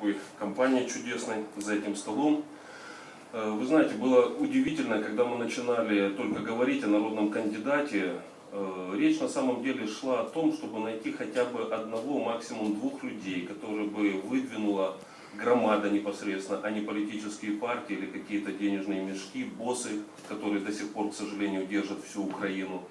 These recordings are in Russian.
такой компанией чудесной за этим столом. Э, Вы знаете, было удивительно, когда мы начинали только говорить о народном кандидате, э, речь на самом деле шла о том, чтобы найти хотя бы одного, максимум двух людей, которые бы выдвинула громада непосредственно, а не политические партии или какие-то денежные мешки, боссы, которые до сих пор, к сожалению, держат всю Украину.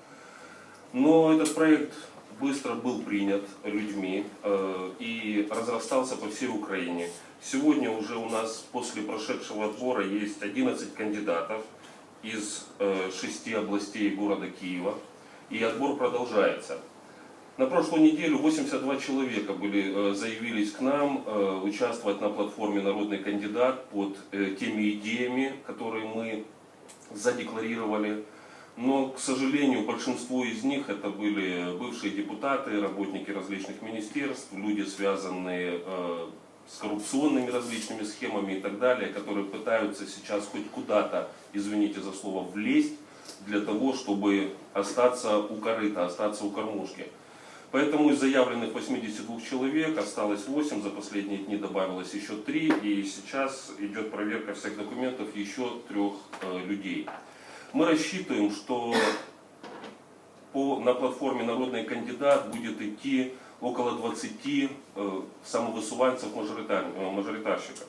Но этот проект быстро был принят людьми э, и разрастался по всей Украине. Сегодня уже у нас после прошедшего отбора есть 11 кандидатов из э, шести областей города Киева. И отбор продолжается. На прошлую неделю 82 человека были, э, заявились к нам участвовать на платформе «Народный кандидат» под теми идеями, которые мы задекларировали. Но, к сожалению, большинство из них это были бывшие депутаты, работники различных министерств, люди, связанные э, с коррупционными различными схемами и так далее, которые пытаются сейчас хоть куда-то, извините за слово, влезть для того, чтобы остаться у корыта, остаться у кормушки. Поэтому из заявленных 82 человек осталось 8, за последние дни добавилось еще 3, и сейчас идет проверка всех документов еще трех э, людей. Мы рассчитываем, что по, на платформе «Народный кандидат» будет идти около 20 э, самовысуванцев э, мажоритарщиков.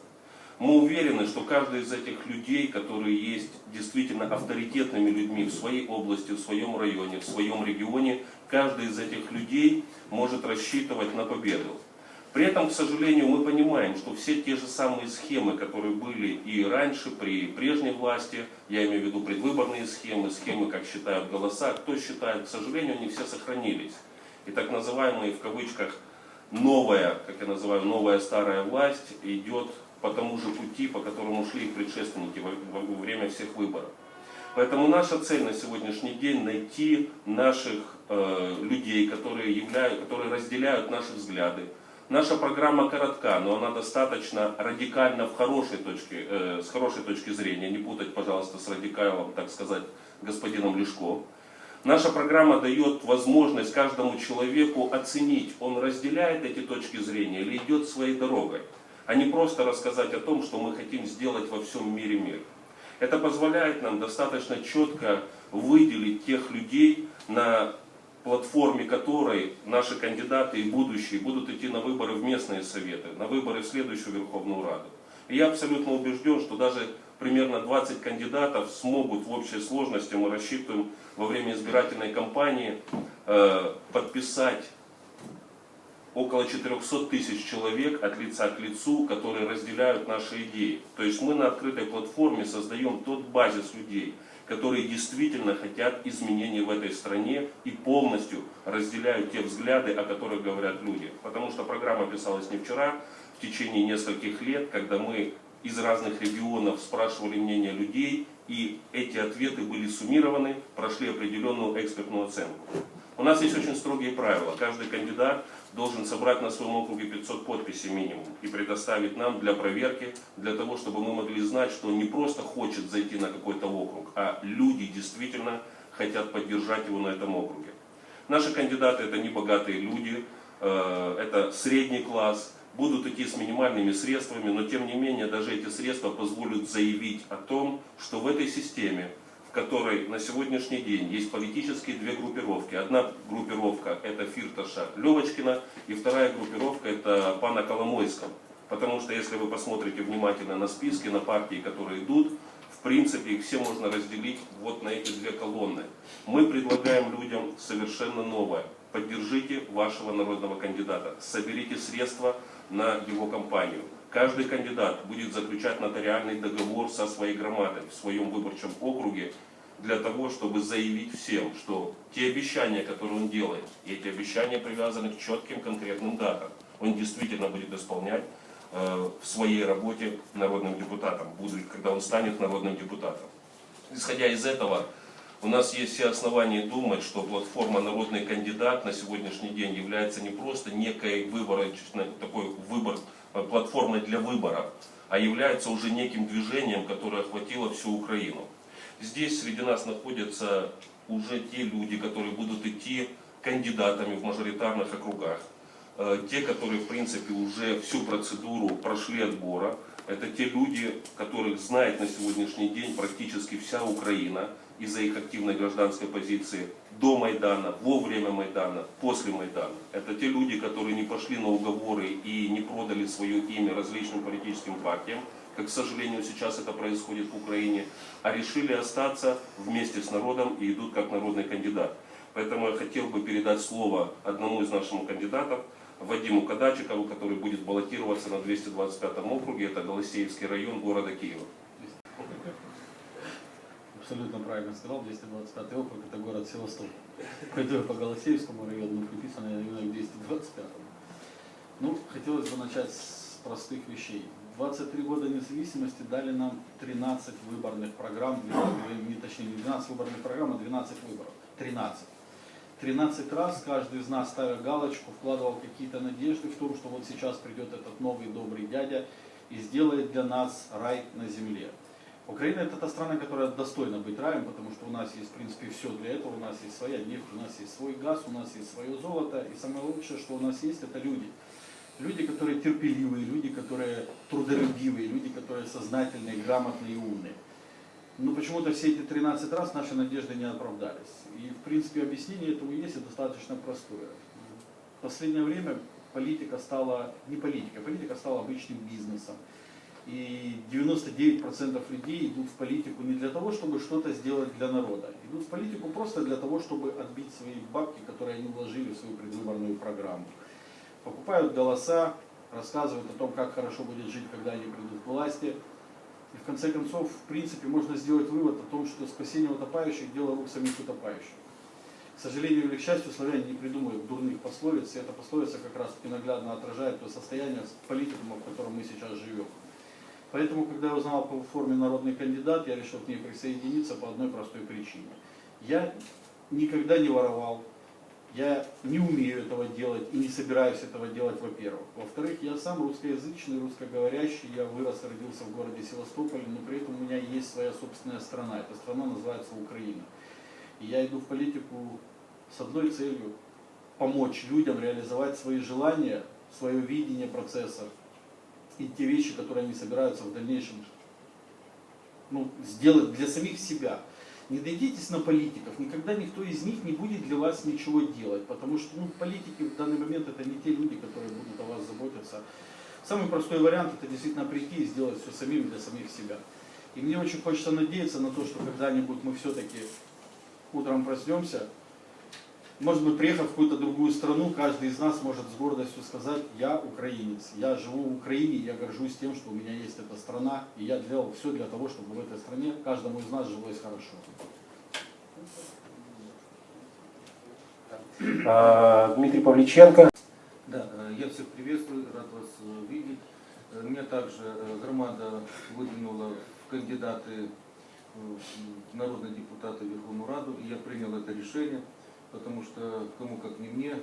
Мы уверены, что каждый из этих людей, которые есть действительно авторитетными людьми в своей области, в своем районе, в своем регионе, каждый из этих людей может рассчитывать на победу. При этом, к сожалению, мы понимаем, что все те же самые схемы, которые были и раньше, при прежней власти, я имею в виду предвыборные схемы, схемы, как считают голоса, кто считает, к сожалению, они все сохранились. И так называемые, в кавычках, новая, как я называю, новая старая власть идет по тому же пути, по которому шли их предшественники во, время всех выборов. Поэтому наша цель на сегодняшний день найти наших э, людей, которые, являют, которые разделяют наши взгляды. Наша программа коротка, но она достаточно радикальна в хорошей точке, э, с хорошей точки зрения. Не путать, пожалуйста, с радикалом, так сказать, господином Лешко. Наша программа дает возможность каждому человеку оценить, он разделяет эти точки зрения или идет своей дорогой, а не просто рассказать о том, что мы хотим сделать во всем мире мир. Это позволяет нам достаточно четко выделить тех людей, на платформе которой наши кандидаты и будущие будут идти на выборы в местные советы, на выборы в следующую Верховную Раду. И я абсолютно убежден, что даже примерно 20 кандидатов смогут в общей сложности, мы рассчитываем во время избирательной кампании, э, подписать около 400 тысяч человек от лица к лицу, которые разделяют наши идеи. То есть мы на открытой платформе создаем тот базис людей, которые действительно хотят изменений в этой стране и полностью разделяют те взгляды, о которых говорят люди. Потому что программа писалась не вчера, в течение нескольких лет, когда мы из разных регионов спрашивали мнение людей, и эти ответы были суммированы, прошли определенную экспертную оценку. У нас есть очень строгие правила. Каждый кандидат должен собрать на своем округе 500 подписей минимум и предоставить нам для проверки, для того, чтобы мы могли знать, что он не просто хочет зайти на какой-то округ, а люди действительно хотят поддержать его на этом округе. Наши кандидаты это не богатые люди, э, это средний класс, будут идти с минимальными средствами, но тем не менее даже эти средства позволят заявить о том, что в этой системе которой на сегодняшний день есть политические две группировки. Одна группировка это Фирташа Левочкина, и вторая группировка это пана Коломойского. Потому что если вы посмотрите внимательно на списки, на партии, которые идут, в принципе их все можно разделить вот на эти две колонны. Мы предлагаем людям совершенно новое. Поддержите вашего народного кандидата, соберите средства на его кампанию. Каждый кандидат будет заключать нотариальный договор со своей громадой в своем выборчем округе для того, чтобы заявить всем, что те обещания, которые он делает, и эти обещания привязаны к четким конкретным датам, он действительно будет исполнять э, в своей работе народным депутатом, будет, когда он станет народным депутатом. Исходя из этого, у нас есть все основания думать, что платформа «Народный кандидат» на сегодняшний день является не просто некой выборочной, такой выбор, платформой для выборов, а является уже неким движением, которое охватило всю Украину. Здесь среди нас находятся уже те люди, которые будут идти кандидатами в мажоритарных округах. Э, Те, которые, в принципе, уже всю процедуру прошли отбора, это те люди, которых знает на сегодняшний день практически вся Украина из-за их активной гражданской позиции до Майдана, во время Майдана, после Майдана. Это те люди, которые не пошли на уговоры и не продали свое имя различным политическим партиям, как, к сожалению, сейчас это происходит в Украине, а решили остаться вместе с народом и идут как народный кандидат. Поэтому я хотел бы передать слово одному из наших кандидатов, Вадиму Кадачикову, который будет баллотироваться на 225 округе, это Голосеевский район города Киева. Абсолютно правильно сказал, 225 округ это город Севастополь. Я по Голосеевскому району, я именно к 225. Ну, хотелось бы начать с простых вещей. 23 года независимости дали нам 13 выборных программ, 12, не, точнее не 12 выборных программ, а 12 выборов. 13. 13 раз каждый из нас, ставя галочку, вкладывал какие-то надежды в том, что вот сейчас придет этот новый добрый дядя и сделает для нас рай на земле. Украина это та страна, которая достойна быть раем, потому что у нас есть в принципе все для этого, у нас есть своя нефть, у нас есть свой газ, у нас есть свое золото, и самое лучшее, что у нас есть, это люди. Люди, которые терпеливые, люди, которые трудолюбивые, люди, которые сознательные, грамотные и умные. Но почему-то все эти 13 раз наши надежды не оправдались. И, в принципе, объяснение этому есть и достаточно простое. В последнее время политика стала, не политика, политика стала обычным бизнесом. И 99% людей идут в политику не для того, чтобы что-то сделать для народа. Идут в политику просто для того, чтобы отбить свои бабки, которые они вложили в свою предвыборную программу. Покупают голоса, рассказывают о том, как хорошо будет жить, когда они придут к власти. И в конце концов, в принципе, можно сделать вывод о том, что спасение утопающих – дело рук самих утопающих. К сожалению или к счастью, славяне не придумывают дурных пословиц, и эта пословица как раз таки наглядно отражает то состояние политикума, в котором мы сейчас живем. Поэтому, когда я узнал по форме народный кандидат, я решил к ней присоединиться по одной простой причине. Я никогда не воровал, я не умею этого делать и не собираюсь этого делать, во-первых. Во-вторых, я сам русскоязычный, русскоговорящий, я вырос родился в городе Севастополе, но при этом у меня есть своя собственная страна. Эта страна называется Украина. И я иду в политику с одной целью – помочь людям реализовать свои желания, свое видение процесса и те вещи, которые они собираются в дальнейшем ну, сделать для самих себя. Не дойдитесь на политиков, никогда никто из них не будет для вас ничего делать, потому что ну, политики в данный момент это не те люди, которые будут о вас заботиться. Самый простой вариант это действительно прийти и сделать все самим для самих себя. И мне очень хочется надеяться на то, что когда-нибудь мы все-таки утром проснемся, может быть, приехав в какую-то другую страну, каждый из нас может с гордостью сказать, я украинец, я живу в Украине, я горжусь тем, что у меня есть эта страна, и я делал все для того, чтобы в этой стране каждому из нас жилось хорошо. А, Дмитрий Павличенко. Да, э, я всех приветствую, рад вас э, видеть. Э, Меня также громада выдвинула в кандидаты в народные депутаты в Верховную Раду, и я принял это решение, потому что кому как не мне,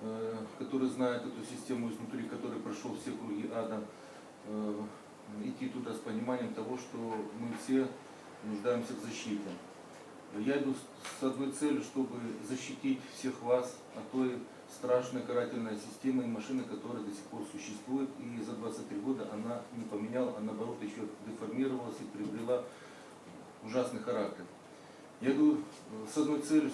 э, который знает эту систему изнутри, который прошел все круги ада, э, идти туда с пониманием того, что мы все нуждаемся в защите. Я иду с- одной целью, чтобы защитить всех вас от той страшной карательной системы и машины, которая до сих пор существует. И за 23 года она не поменяла, а наоборот еще деформировалась и приобрела ужасный характер. Я иду э, с одной целью,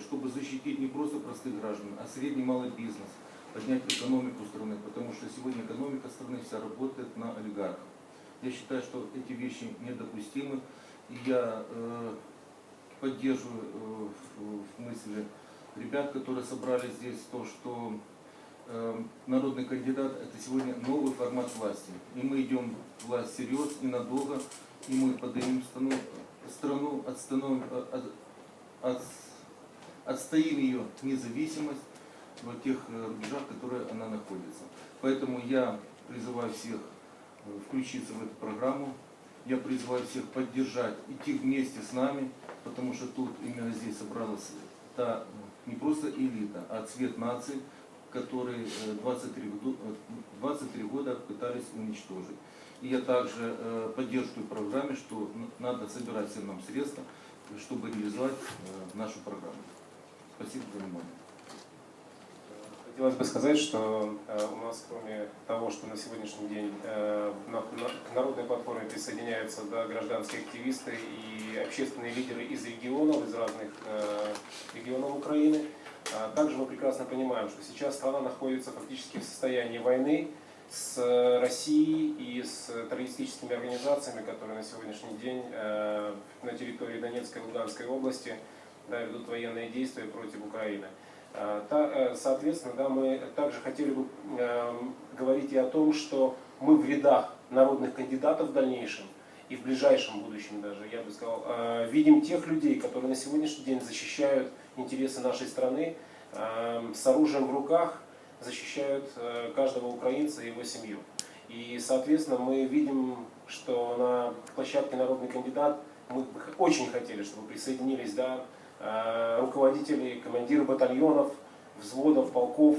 чтобы защитить не просто простых граждан, а средний малый бизнес, поднять экономику страны, потому что сегодня экономика страны вся работает на олигархов. Я считаю, что эти вещи недопустимы, и я э, поддерживаю э, в, мысли ребят, которые собрались здесь, то, что э, народный кандидат это сегодня новый формат власти. И мы идем в власть серьезно и надолго, и мы поднимем страну, страну отстановим, э, от, от- отстоим ее независимость в тех э, рубежах, которые она находится. Поэтому я призываю всех э, включиться в эту программу. Я призываю всех поддержать, идти вместе с нами, потому что тут именно здесь собралась та не просто элита, а цвет нации, который э, 23, году- э, 23 года пытались уничтожить. И я также э, поддерживаю программе, что надо собирать всем нам средства, чтобы реализовать э, нашу программу. Спасибо за внимание. Хотелось бы сказать, что э, у нас, кроме того, что на сегодняшний день э, к народной платформе присоединяются да, гражданские активисты и общественные лидеры из регионов, из разных э, регионов Украины, а также мы прекрасно понимаем, что сейчас страна находится фактически в состоянии войны с э, Россией и с террористическими организациями, которые на сегодняшний день э, на территории Донецкой и Луганской области да, ведут военные действия против Украины. Та- э, Соответственно, да, мы также хотели бы говорить и о том, что мы в рядах народных кандидатов в дальнейшем и в ближайшем будущем даже, я бы сказал, э, видим тех людей, которые на сегодняшний день защищают интересы нашей страны с оружием в руках, защищают э, каждого украинца и его семью. И, соответственно, мы видим, что на площадке «Народный кандидат» мы очень хотели, чтобы присоединились да, э, руководители, командиры батальонов, взводов, полков,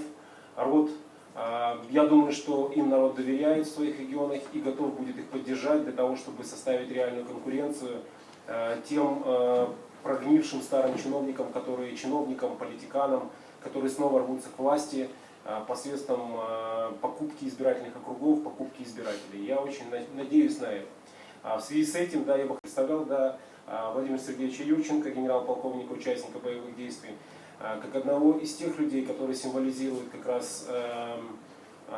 рот. Э, Я думаю, что им народ доверяет в своих регионах и готов будет их поддержать для того, чтобы составить реальную конкуренцию э, тем прогнившим старым чиновникам, которые чиновникам, политиканам, которые снова рвутся к власти посредством покупки избирательных округов, покупки избирателей. Я очень на- надеюсь на это. А в связи с этим, да, я бы представлял, да, Владимира Сергеевича Юрченко, генерал-полковника, участника боевых действий, а, как одного из тех людей, которые символизируют как раз эм,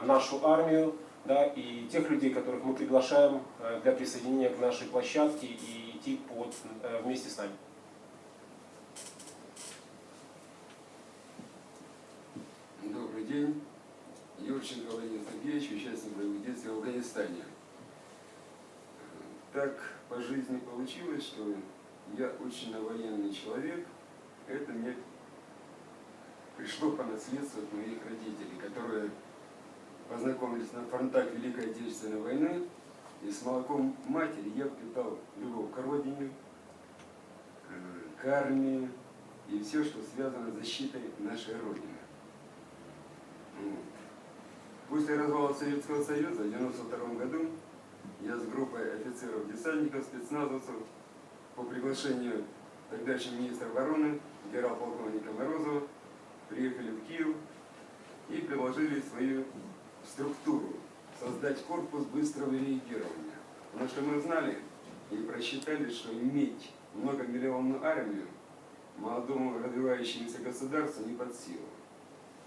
нашу армию, да, и тех людей, которых мы приглашаем э, для присоединения к нашей площадке и идти под, э, вместе с нами. Добрый день. Юрченко Владимир Сергеевич, участник боевых действий в Афганистане. Так по жизни получилось, что я очень военный человек. Это мне пришло по наследству от моих родителей, которые познакомились на фронтах Великой Отечественной войны. И с молоком матери я впитал любовь к родине, к армии и все, что связано с защитой нашей Родины. Вот. После развала Советского Союза в 1992 году я с группой офицеров-десантников, спецназовцев по приглашению тогдашнего министра обороны генерал-полковника Морозова приехали в Киев и предложили свою структуру создать корпус быстрого реагирования. Потому что мы знали и просчитали, что иметь многомиллионную армию молодому развивающемуся государству не под силу.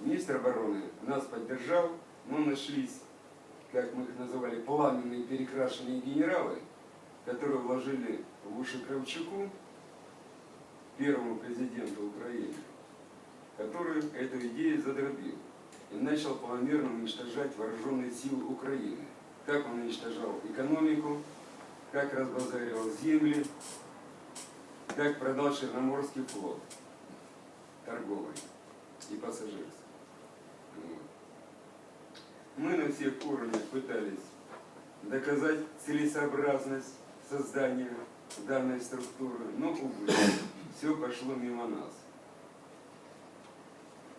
Министр обороны нас поддержал, но нашлись, как мы их называли, пламенные перекрашенные генералы, которые вложили в уши Кравчуку, первому президенту Украины, который эту идею задробил и начал планомерно уничтожать вооруженные силы Украины. Как он уничтожал экономику, как разбазаривал земли, как продал Черноморский флот торговый и пассажирский. Вот. Мы на всех уровнях пытались доказать целесообразность создания данной структуры, но, увы, все пошло мимо нас.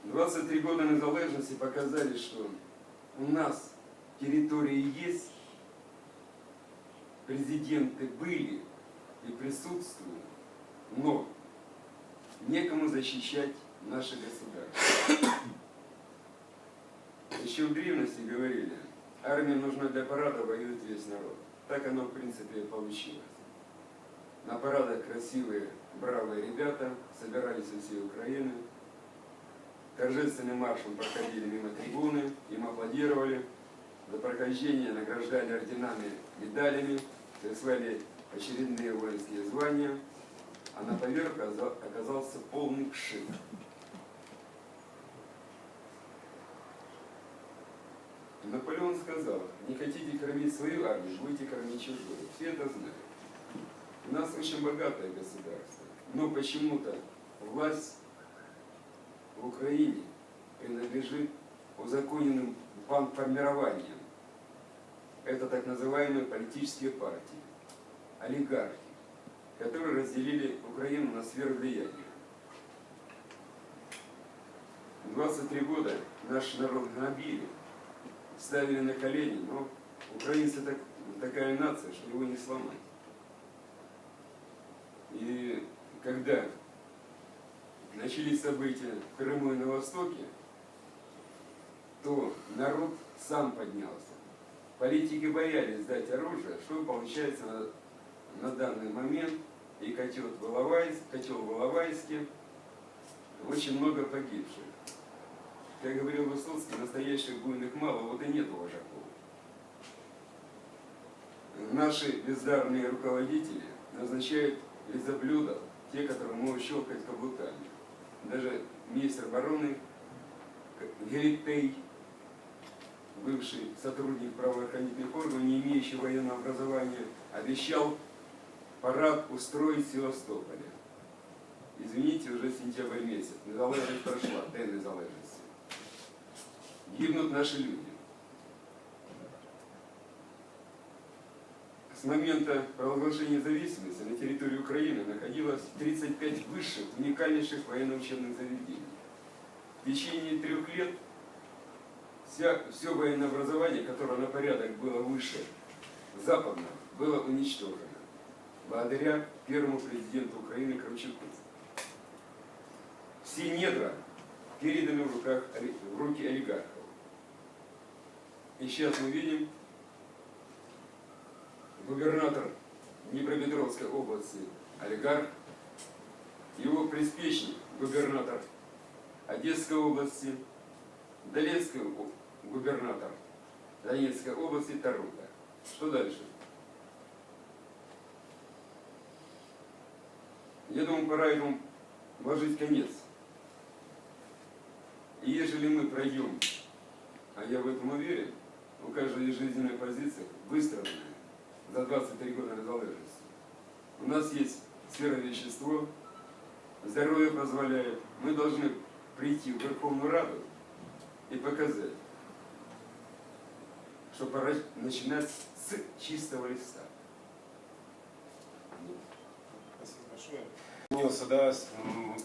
23 года незалежности показали, что у нас территории есть, президенты были и присутствуют, но некому защищать наше государство. Еще в древности говорили, армия нужна для парада, воюет весь народ. Так оно в принципе и получилось. На парадах красивые, бравые ребята собирались со всей Украины. Торжественным маршем проходили мимо трибуны, им аплодировали. За прохождение награждали орденами, медалями, присваивали очередные воинские звания, а на поверх оказа- оказался полный пшик. Наполеон сказал, не хотите кормить свою армию, будете кормить чужую. Все это знают. У нас очень богатое государство, но почему-то власть в Украине принадлежит узаконенным банформированиям. Это так называемые политические партии, олигархи, которые разделили Украину на сферы влияния. 23 года наш народ гнобили, ставили на колени, но украинцы так, такая нация, что его не сломать. И когда начались события в Крыму и на Востоке, то народ сам поднялся. Политики боялись дать оружие, что получается на, на данный момент и котел в Иловайске, котел в Иловайске, очень много погибших. Как говорил Высоцкий, настоящих буйных мало, вот и нет вожаков. Наши бездарные руководители назначают лизоблюдов, те, которые могут щелкать каблуками. Даже министр обороны Геритей, бывший сотрудник правоохранительных органов, не имеющий военного образования, обещал парад устроить в Севастополе. Извините, уже сентябрь месяц. Незалежность прошла, день незалежности. Гибнут наши люди. С момента провозглашения независимости на территории Украины находилось 35 высших, уникальнейших военно-учебных заведений. В течение трех лет вся, все военное образование, которое на порядок было выше западного, было уничтожено. Благодаря первому президенту Украины Кравчуку. Все недра переданы в, руках, в руки олигархов. И сейчас мы видим, губернатор Днепропетровской области олигарх, его приспешник, губернатор Одесской области, Донецкий о- губернатор Донецкой области Тарута. Что дальше? Я думаю, пора этому вложить конец. И ежели мы пройдем, а я в этом уверен, у каждой есть жизненная позиция, выстроенная за 23 года незалежности. У нас есть сфера вещество, здоровье позволяет. Мы должны прийти в Верховную Раду и показать, что пора начинать с чистого листа. Спасибо большое. Да,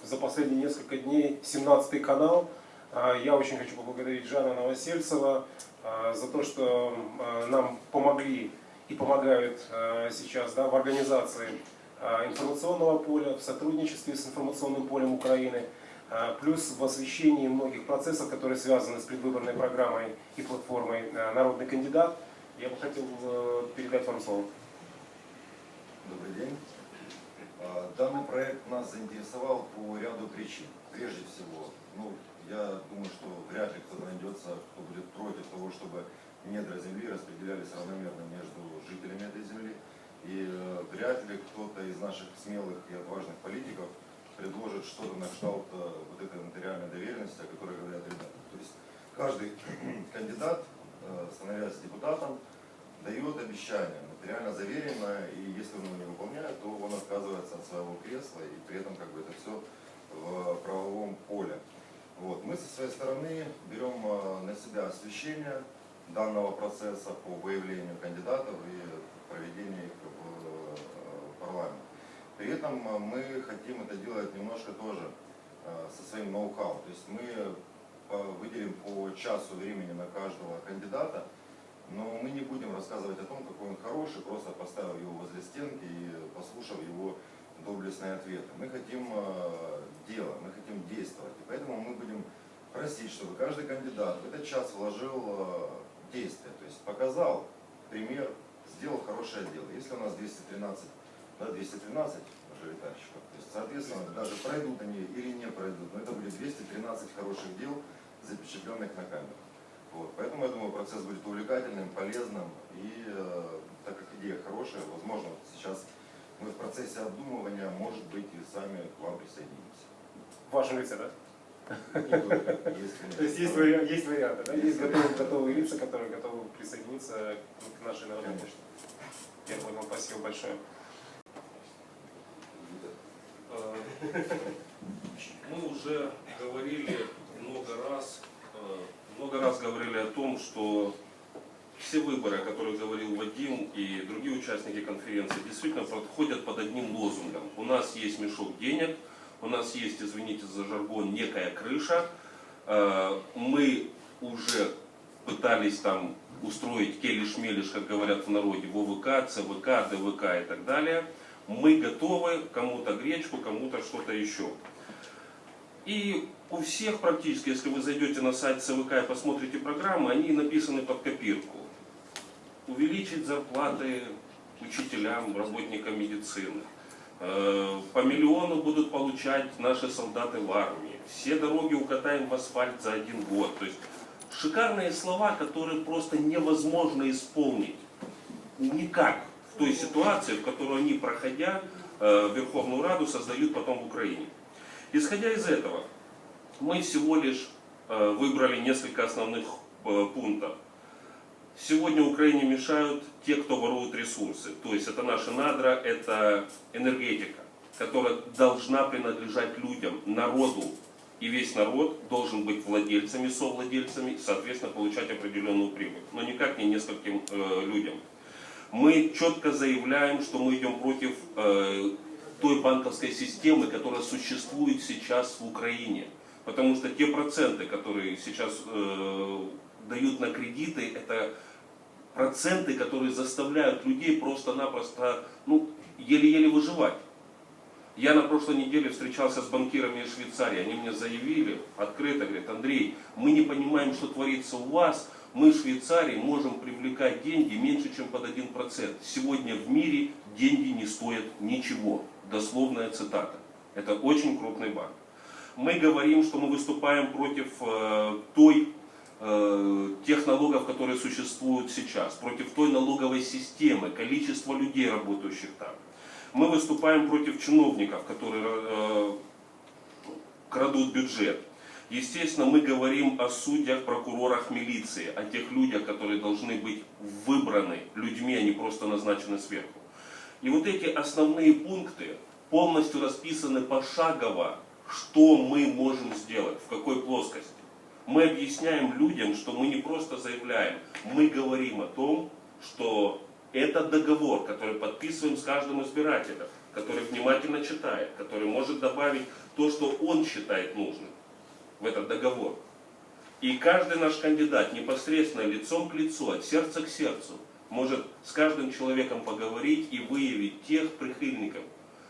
за последние несколько дней 17 канал. А, Я очень хочу поблагодарить Жана Новосельцева а, за то, что а, нам помогли и помогают сейчас да, в организации информационного поля, в сотрудничестве с информационным полем Украины, плюс в освещении многих процессов, которые связаны с предвыборной программой и платформой «Народный кандидат». Я бы хотел э, передать вам слово. Добрый день. Данный проект нас заинтересовал по ряду причин. Прежде всего, ну, я думаю, что вряд ли кто-то найдется, кто будет против того, чтобы недра земли распределялись равномерно между жителями этой земли. И э, вряд ли кто-то из наших смелых и отважных политиков предложит что-то на кшталт э, вот этой нотариальной доверенности, о которой говорят ребята. То есть каждый кандидат, э, становясь депутатом, дает обещание, нотариально заверенное, и если он его не выполняет, то он отказывается от своего кресла, и при этом как бы это все в правовом поле. Вот. Мы со своей стороны берем э, на себя освещение данного процесса по выявлению кандидатов и проведению их в э, парламент. При этом э, мы хотим это делать немножко тоже со своим ноу-хау. То есть мы выделим по часу времени на каждого кандидата, но мы не будем рассказывать о том, какой он хороший, просто поставив его возле стенки и послушав его доблестные ответы. Мы хотим э, дела, мы хотим действовать. И поэтому мы будем просить, чтобы каждый кандидат в этот час вложил э, действие, то есть показал пример, сделал хорошее дело. Если у нас 213, да, 213 мажоритарщиков, то есть, соответственно, даже пройдут они или не пройдут, но это будет 213 хороших дел, запечатленных на камеру. Вот. Поэтому, я думаю, процесс будет увлекательным, полезным. И э, так как идея хорошая, возможно, сейчас мы в процессе обдумывания, может быть, и сами к вам присоединимся. В вашем лице, да? То есть есть, вариа- есть варианты, да? Есть готовые, лица, которые готовы присоединиться к нашей народной Конечно. почте. Я понял, спасибо большое. Э, Мы уже говорили много раз, э, много раз говорили о том, что все выборы, о которых говорил Вадим и другие участники конференции, действительно подходят под одним лозунгом. У нас есть мешок денег, у нас есть, извините за жаргон, некая крыша. Э, Мы уже пытались там устроить келиш-мелиш, как говорят в народе, в ОВК, ЦВК, ДВК и так далее. Мы готовы, кому-то гречку, кому-то что-то еще. И у всех практически, если вы зайдете на сайт ЦВК и посмотрите программы, они написаны под копирку. Увеличить зарплаты учителям, работникам медицины. Э, По миллиону будут получать наши солдаты в армии. Все дороги укатаем в асфальт за один год. То есть шикарные слова, которые просто невозможно исполнить. Никак в той ситуации, в которую они, проходя э, Верховную Раду, создают потом в Украине. Исходя из этого, мы всего лишь э, выбрали несколько основных пунктов. Сегодня Украине мешают те, кто воруют ресурсы. То есть это наши надра, это энергетика, которая должна принадлежать людям, народу. И весь народ должен быть владельцами, совладельцами, соответственно, получать определенную прибыль. Но никак не нескольким э, людям. Мы четко заявляем, что мы идем против э, той банковской системы, которая существует сейчас в Украине. Потому что те проценты, которые сейчас э, дают на кредиты, это проценты, которые заставляют людей просто-напросто ну, еле-еле выживать. Я на прошлой неделе встречался с банкирами из Швейцарии, они мне заявили открыто, говорят, Андрей, мы не понимаем, что творится у вас, мы в Швейцарии можем привлекать деньги меньше, чем под 1%. Сегодня в мире деньги не стоят ничего. Дословная цитата. Это очень крупный банк. Мы говорим, что мы выступаем против э, той тех налогов, которые существуют сейчас, против той налоговой системы, количества людей, работающих там. Мы выступаем против чиновников, которые э, крадут бюджет. Естественно, мы говорим о судьях, прокурорах, милиции, о тех людях, которые должны быть выбраны людьми, а не просто назначены сверху. И вот эти основные пункты полностью расписаны пошагово, что мы можем сделать, в какой плоскости. Мы объясняем людям, что мы не просто заявляем, мы говорим о том, что это договор, который подписываем с каждым избирателем, который внимательно читает, который может добавить то, что он считает нужным в этот договор. И каждый наш кандидат непосредственно лицом к лицу, от сердца к сердцу, может с каждым человеком поговорить и выявить тех прихильников,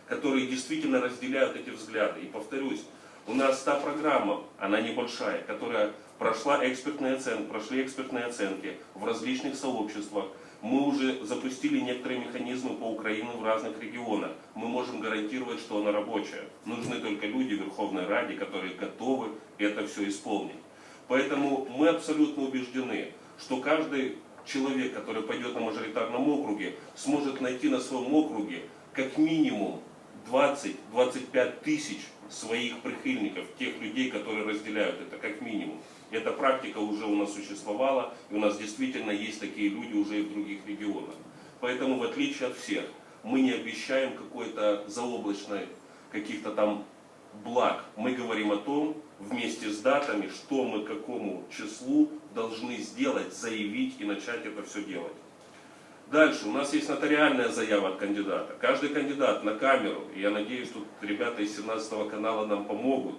которые действительно разделяют эти взгляды. И повторюсь, у нас та программа, она небольшая, которая прошла экспертные оценки, прошли экспертные оценки в различных сообществах. Мы уже запустили некоторые механизмы по Украине в разных регионах. Мы можем гарантировать, что она рабочая. Нужны только люди в Верховной Раде, которые готовы это все исполнить. Поэтому мы абсолютно убеждены, что каждый человек, который пойдет на мажоритарном округе, сможет найти на своем округе как минимум 20-25 тысяч своих прихильников, тех людей, которые разделяют это, как минимум. Эта практика уже у нас существовала, и у нас действительно есть такие люди уже и в других регионах. Поэтому, в отличие от всех, мы не обещаем какой-то заоблачной каких-то там благ. Мы говорим о том, вместе с датами, что мы какому числу должны сделать, заявить и начать это все делать. Дальше, у нас есть нотариальная заява от кандидата. Каждый кандидат на камеру, и я надеюсь, тут ребята из 17 канала нам помогут,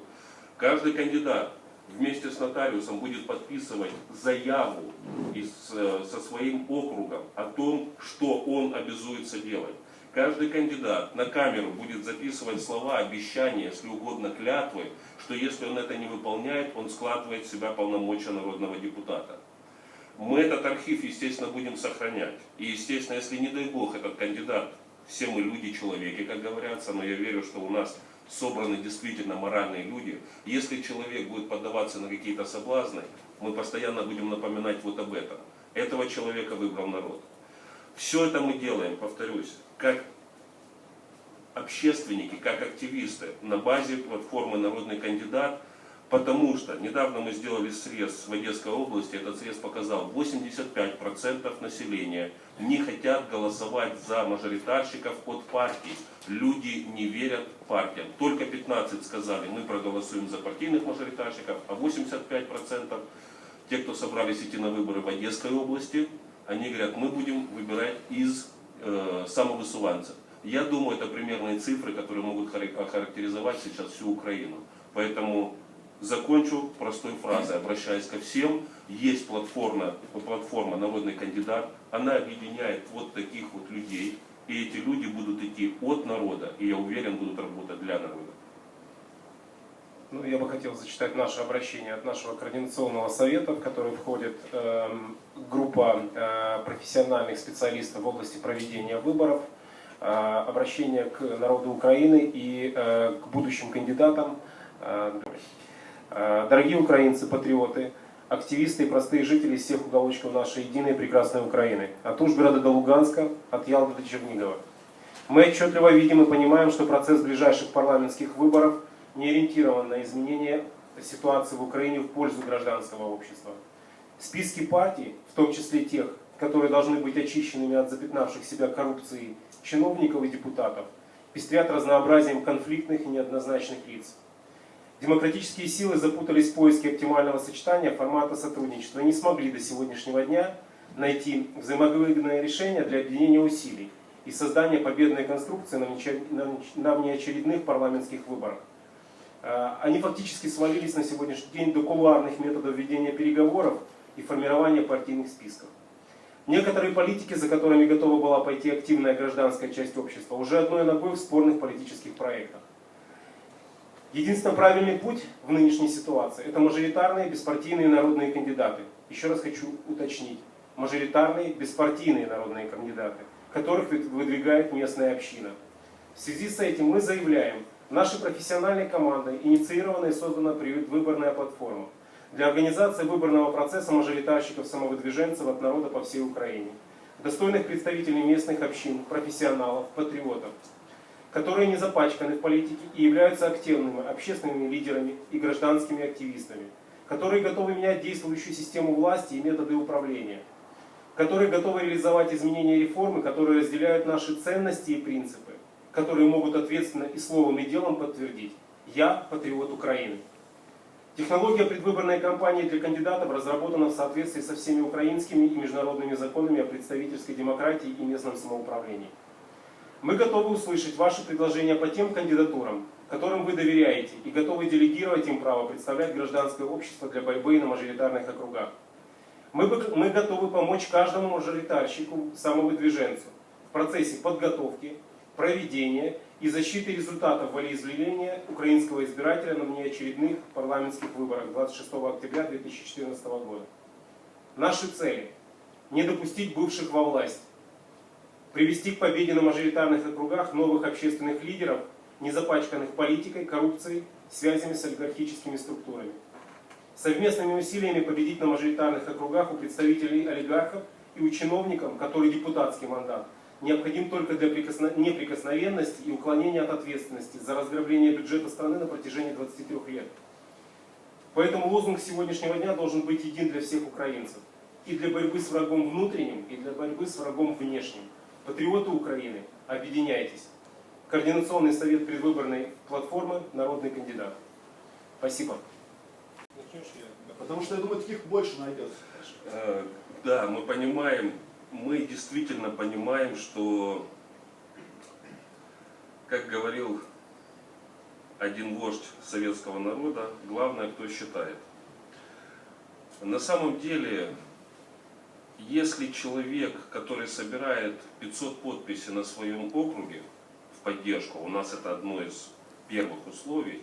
каждый кандидат вместе с нотариусом будет подписывать заяву из, э, со своим округом о том, что он обязуется делать. Каждый кандидат на камеру будет записывать слова, обещания, если угодно клятвы, что если он это не выполняет, он складывает в себя полномочия народного депутата. Мы этот архив, естественно, будем сохранять. И, естественно, если, не дай бог, этот кандидат, все мы люди-человеки, как говорятся, но я верю, что у нас собраны действительно моральные люди. Если человек будет поддаваться на какие-то соблазны, мы постоянно будем напоминать вот об этом. Этого человека выбрал народ. Все это мы делаем, повторюсь, как общественники, как активисты на базе платформы «Народный кандидат», потому что недавно мы сделали срез в Одесской области, этот срез показал, 85% населения не хотят голосовать за мажоритарщиков от партий. Люди не верят партиям. Только 15 сказали, мы проголосуем за партийных мажоритарщиков, а 85% те, кто собрались идти на выборы в Одесской области, они говорят, мы будем выбирать из э, самовысуванцев. Я думаю, это примерные цифры, которые могут хара- охарактеризовать сейчас всю Украину. Поэтому закончу простой фразой, обращаясь ко всем. Есть платформа, платформа «Народный кандидат». Она объединяет вот таких вот людей. И эти люди будут идти от народа, и я уверен, будут работать для народа. Ну, я бы хотел зачитать наше обращение от нашего координационного совета, в который входит эм, группа э, профессиональных специалистов в области проведения выборов, э, обращение к народу Украины и э, к будущим кандидатам. Э, э, Дорогие украинцы, патриоты, активисты и простые жители всех уголочков нашей единой прекрасной Украины, от Ужгорода до Луганска, от Ялты до Чернигова. Мы отчетливо видим и понимаем, что процесс ближайших парламентских выборов не ориентирован на изменение ситуации в Украине в пользу гражданского общества. Списки партий, в том числе тех, которые должны быть очищенными от запятнавших себя коррупцией чиновников и депутатов, пестрят разнообразием конфликтных и неоднозначных лиц. Демократические силы запутались в поиске оптимального сочетания формата сотрудничества и не смогли до сегодняшнего дня найти взаимовыгодное решение для объединения усилий и создания победной конструкции на внеочередных парламентских выборах. Э, Они фактически свалились на сегодняшний день до кулуарных методов ведения переговоров и формирования партийных списков. Некоторые политики, за которыми готова была пойти активная гражданская часть общества, уже одной ногой в спорных политических проектах. Единственно правильный путь в нынешней ситуации – это мажоритарные беспартийные народные кандидаты. Еще раз хочу уточнить. Мажоритарные беспартийные народные кандидаты, которых выд- выдвигает местная община. В связи с этим мы заявляем, нашей профессиональной командой инициирована и создана предвыборная платформа для организации выборного процесса мажоритарщиков-самовыдвиженцев от народа по всей Украине, достойных представителей местных общин, профессионалов, патриотов, которые не запачканы в политике и являются активными общественными лидерами и гражданскими активистами, которые готовы менять действующую систему власти и методы управления, которые готовы реализовать изменения и реформы, которые разделяют наши ценности и принципы, которые могут ответственно и словом, и делом подтвердить «Я патриот Украины». Технология предвыборной кампании для кандидатов разработана в соответствии со всеми украинскими и международными законами о представительской демократии и местном самоуправлении. Мы готовы услышать ваши предложения по тем кандидатурам, которым вы доверяете, и готовы делегировать им право представлять гражданское общество для борьбы на мажоритарных округах. Мы, мы готовы помочь каждому мажоритарщику, самовыдвиженцу в процессе подготовки, проведения и защиты результатов волеизъявления украинского избирателя на внеочередных парламентских выборах 26 октября 2014 года. Наши цели – не допустить бывших во власть, привести к победе на мажоритарных округах новых общественных лидеров, не запачканных политикой, коррупцией, связями с олигархическими структурами. Совместными усилиями победить на мажоритарных округах у представителей олигархов и у чиновников, который депутатский мандат, необходим только для прикосно- неприкосновенности и уклонения от ответственности за разграбление бюджета страны на протяжении 23 лет. Поэтому лозунг сегодняшнего дня должен быть един для всех украинцев. И для борьбы с врагом внутренним, и для борьбы с врагом внешним. Патриоты Украины, объединяйтесь. Координационный совет предвыборной платформы «Народный кандидат». Спасибо. Потому что я думаю, таких больше найдется. Э, Да, мы понимаем, мы действительно понимаем, что, как говорил один вождь советского народа, главное, кто считает. На самом деле, если человек, который собирает 500 подписей на своем округе в поддержку, у нас это одно из первых условий,